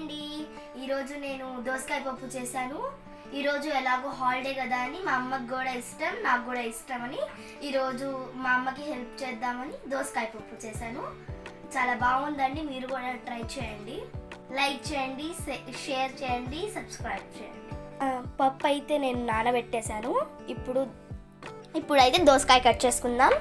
అండి. ఈరోజు నేను దోసకాయ పప్పు చేశాను. ఈరోజు ఎలాగో హాలిడే కదా అని మా అమ్మకి కూడా ఇష్టం నాకు కూడా ఇష్టం అని ఈరోజు మా అమ్మకి హెల్ప్ చేద్దామని దోసకాయ పప్పు చేశాను. చాలా బాగుందండి మీరు కూడా ట్రై చేయండి. లైక్ చేయండి షేర్ చేయండి సబ్స్క్రైబ్ చేయండి. పప్పు అయితే నేను నానబెట్టేశాను. ఇప్పుడు ఇప్పుడు అయితే దోసకాయ కట్ చేసుకుందాం.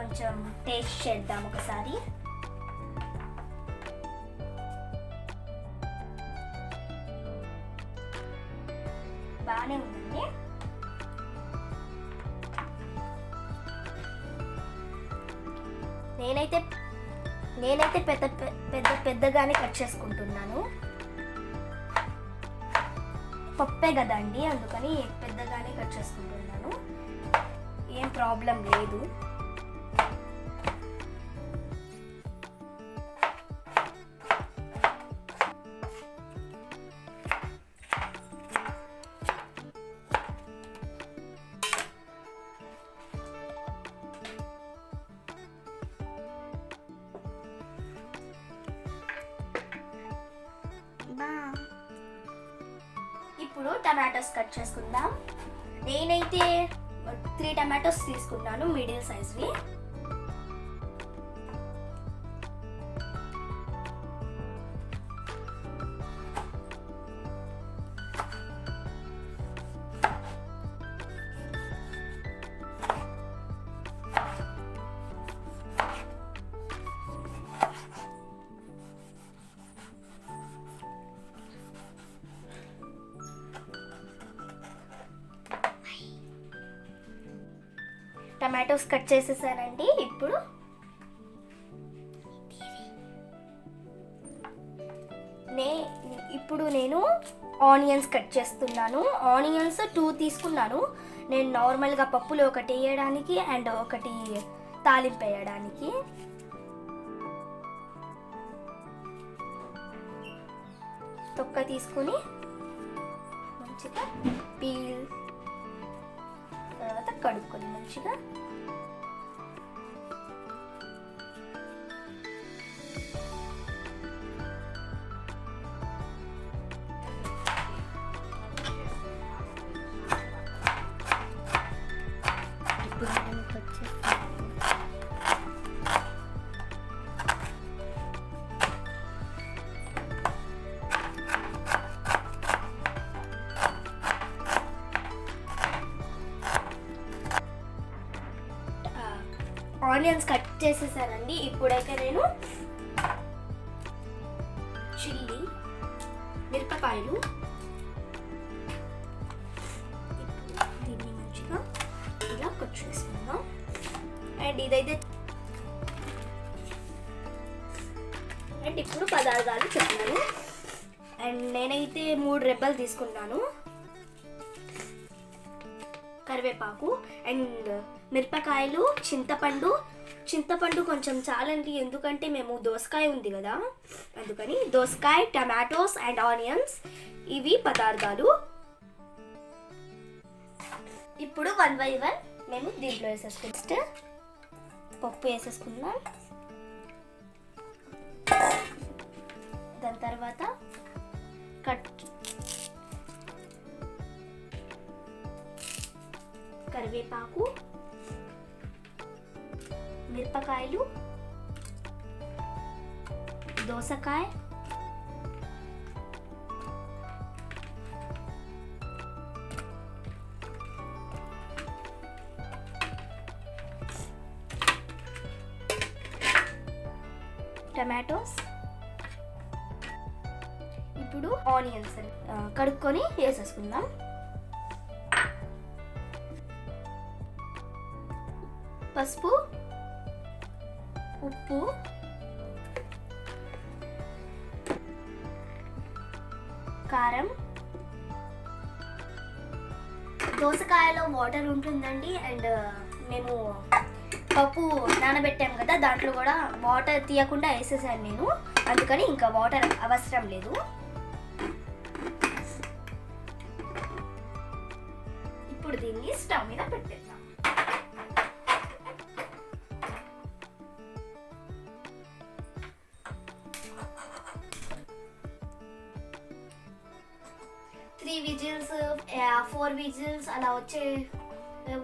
కొంచెం టేస్ట్ చేద్దాం ఒకసారి. బాగానే ఉందండి. నేనైతే నేనైతే పెద్ద పెద్ద పెద్దగానే కట్ చేసుకుంటున్నాను. పప్పే కదండి అందుకని పెద్దగానే కట్ చేసుకుంటున్నాను. ఏం ప్రాబ్లం లేదు. టమాటోస్ కట్ చేసుకుందాం. నేనైతే త్రీ టమాటోస్ తీసుకున్నాను మిడిల్ సైజ్వి. టమాటోస్ కట్ చేసేసానండి ఇప్పుడు నే ఇప్పుడు నేను ఆనియన్స్ కట్ చేస్తున్నాను. ఆనియన్స్ టూ తీసుకున్నాను. నేను నార్మల్గా పప్పులో ఒకటి వేయడానికి అండ్ ఒకటి తాలింపు వేయడానికి. తొక్క తీసుకుని మంచిగా పీల్ కడుక్కొని మంచిగా ఆనియన్స్ కట్ చేసేసానండి. ఇప్పుడైతే నేను చిల్లీ మిరపకాయలు దీన్ని మంచిగా ఇలా కట్ చేసుకుందాం. అండ్ ఇదైతే అండ్ ఇప్పుడు పదార్థాలు చెప్తున్నాను అండ్ నేనైతే మూడు రెబ్బలు తీసుకున్నాను. కరివేపాకు అండ్ మిరపకాయలు చింతపండు. చింతపండు కొంచెం చాలండి ఎందుకంటే మేము దోసకాయ ఉంది కదా. అందుకని దోసకాయ టమాటోస్ అండ్ ఆనియన్స్ ఇవి పదార్థాలు. ఇప్పుడు వన్ బై వన్ మేము దీంట్లో వేసేసుకుంటాం ఫస్ట్ పప్పు వేసేసుకుందాం. దాని తర్వాత కట్ కరివేపాకు మిరపకాయలు దోసకాయ టమాటోస్. ఇప్పుడు ఆనియన్స్ కడుక్కొని వేసేసుకుందాం. పసుపు ఉప్పు కారం. దోసకాయలో వాటర్ ఉంటుందండి అండ్ మేము పప్పు నానబెట్టాము కదా దాంట్లో కూడా వాటర్ తీయకుండా వేసేసాను నేను. అందుకని ఇంకా వాటర్ అవసరం లేదు. ఇప్పుడు దీన్ని స్టవ్ మీద పెట్టేద్దాం. త్రీ విజిల్స్ ఫోర్ విజిల్స్ అలా వచ్చే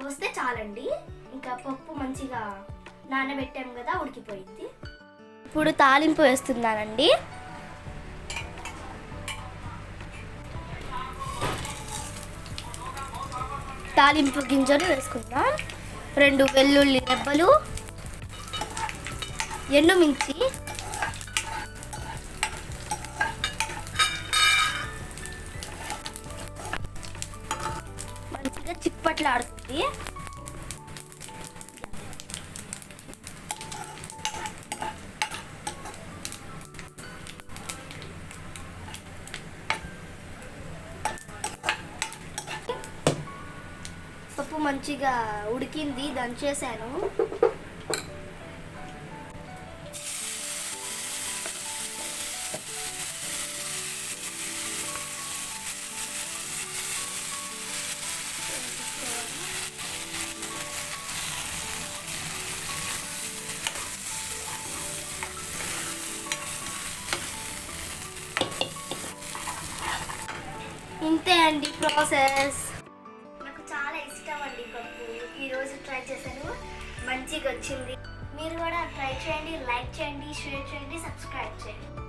వస్తే చాలండి. ఇంకా పప్పు మంచిగా నానబెట్టాం కదా ఉడికిపోయింది. ఇప్పుడు తాలింపు వేస్తున్నానండి. తాలింపు గింజలు వేసుకుందాం. రెండు వెల్లుల్లి రెబ్బలు ఎండుమిర్చి మంచిగా పప్పు మంచిగా ఉడికింది దంచేసాను ఇంతే అండి ప్రాసెస్. నాకు చాలా ఇష్టం అండి పప్పు. ఈరోజు ట్రై చేశాను. మంచిగా వచ్చింది. మీరు కూడా ట్రై చేయండి లైక్ చేయండి షేర్ చేయండి సబ్స్క్రైబ్ చేయండి.